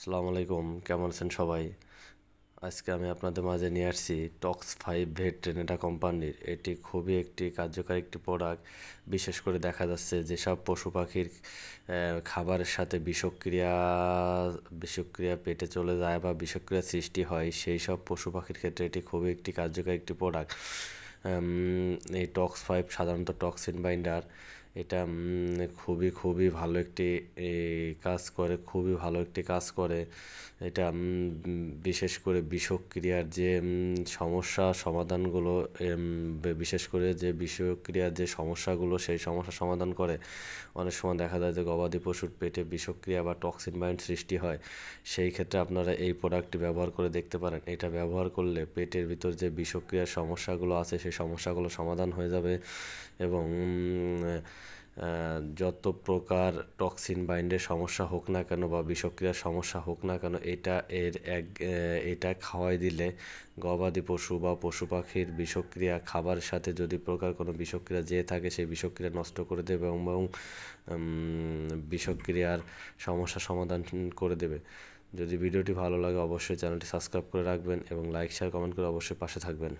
আসসালামু আলাইকুম, কেমন আছেন সবাই? আজকে আমি আপনাদের মাঝে নিয়ে আসছি টক্স ফাইভ ভেট ট্রেনেটা কোম্পানির এটি খুবই একটি কার্যকরী একটি প্রোডাক্ট বিশেষ করে দেখা যাচ্ছে যেসব পশু পাখির খাবারের সাথে বিষক্রিয়া বিষক্রিয়া পেটে চলে যায় বা বিষক্রিয়া সৃষ্টি হয়, সেই সব পশু পাখির ক্ষেত্রে এটি খুবই একটি কার্যকরী একটি প্রোডাক্ট এই টক্স ফাইভ সাধারণত টক্সিন বাইন্ডার এটা খুবই খুবই ভালো একটি কাজ করে, খুবই ভালো একটি কাজ করে। এটা বিশেষ করে বিষক্রিয়ার যে সমস্যা সমাধানগুলো বিশেষ করে যে বিষক্রিয়ার যে সমস্যাগুলো, সেই সমস্যা সমাধান করে। অনেক সময় দেখা যায় যে গবাদি পশুর পেটে বিষক্রিয়া বা টক্সিন বাইন্ড সৃষ্টি হয়। সেই ক্ষেত্রে আপনারা এই প্রোডাক্টটি ব্যবহার করে দেখতে পারেন। এটা ব্যবহার করলে পেটের ভিতর যে বিষক্রিয়ার সমস্যাগুলো আছে, সেই সমস্যাগুলো সমাধান হয়ে যাবে এবং যত প্রকার টক্সিন বাইন্ডের সমস্যা হোক না কেন বা বিষক্রিয়ার সমস্যা হোক না কেন, এটা এর এক এটা খাওয়াই দিলে গবাদি পশু বা পশু পাখির বিষক্রিয়া, খাবারের সাথে যদি প্রকার কোনো বিষক্রিয়া যেয়ে থাকে, সেই বিষক্রিয়া নষ্ট করে দেবে এবং বিষক্রিয়ার সমস্যা সমাধান করে দেবে। যদি ভিডিওটি ভালো লাগে, অবশ্যই চ্যানেলটি সাবস্ক্রাইব করে রাখবেন এবং লাইক শেয়ার কমেন্ট করে অবশ্যই পাশে থাকবেন।